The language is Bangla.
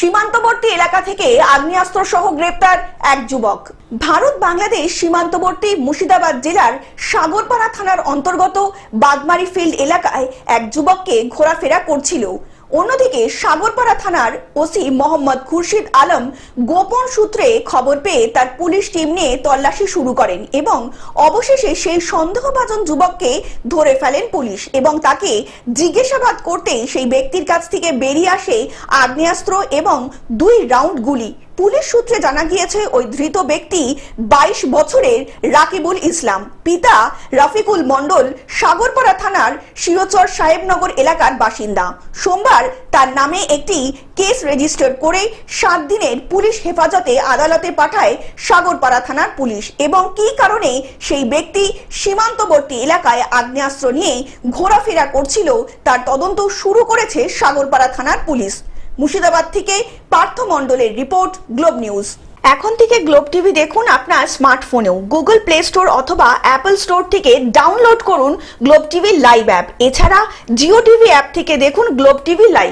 সীমান্তবর্তী এলাকা থেকে আগ্নেয়াস্ত্র সহ গ্রেপ্তার এক যুবক। ভারত বাংলাদেশ সীমান্তবর্তী মুর্শিদাবাদ জেলার সাগরপাড়া থানার অন্তর্গত বাগমারি ফিল্ড এলাকায় এক যুবককে ঘোরাফেরা করছিল। অন্যদিকে সাগরপাড়া থানার ওসি মোহাম্মদ খুরশিদ আলম গোপন সূত্রে খবর পেয়ে তার পুলিশ টিম নিয়ে তল্লাশি শুরু করেন এবং অবশেষে সেই সন্দেহভাজন যুবককে ধরে ফেলেন পুলিশ এবং তাকে জিজ্ঞাসাবাদ করতেই সেই ব্যক্তির কাছ থেকে বেরিয়ে আসে আগ্নেয়াস্ত্র এবং দুই রাউন্ড গুলি। পুলিশ সূত্রে জানা গিয়েছে, ওই ধৃত ব্যক্তি বাইশ বছরের রাকিবুল ইসলাম। পিতা রফিকুল মন্ডল সাগরপাড়া থানার শিরোচর সাহেবনগর এলাকার বাসিন্দা। সোমবার তার নামে একটি কেস রেজিস্টার করে সাত দিনের পুলিশ হেফাজতে আদালতে পাঠায় সাগরপাড়া থানার পুলিশ এবং কি কারণে সেই ব্যক্তি সীমান্তবর্তী এলাকায় আগ্নেয়াস্ত্র নিয়ে ঘোরাফেরা করছিল, তার তদন্ত শুরু করেছে সাগরপাড়া থানার পুলিশ। মুর্শিদাবাদ থেকে পার্থ মণ্ডলের রিপোর্ট, গ্লোব নিউজ। এখন থেকে গ্লোব টিভি দেখুন আপনার স্মার্টফোনেও। গুগল প্লে স্টোর অথবা অ্যাপল স্টোর থেকে ডাউনলোড করুন গ্লোব টিভি লাইভ অ্যাপ। এছাড়া জিও টিভি অ্যাপ থেকে দেখুন গ্লোব টিভি লাইভ।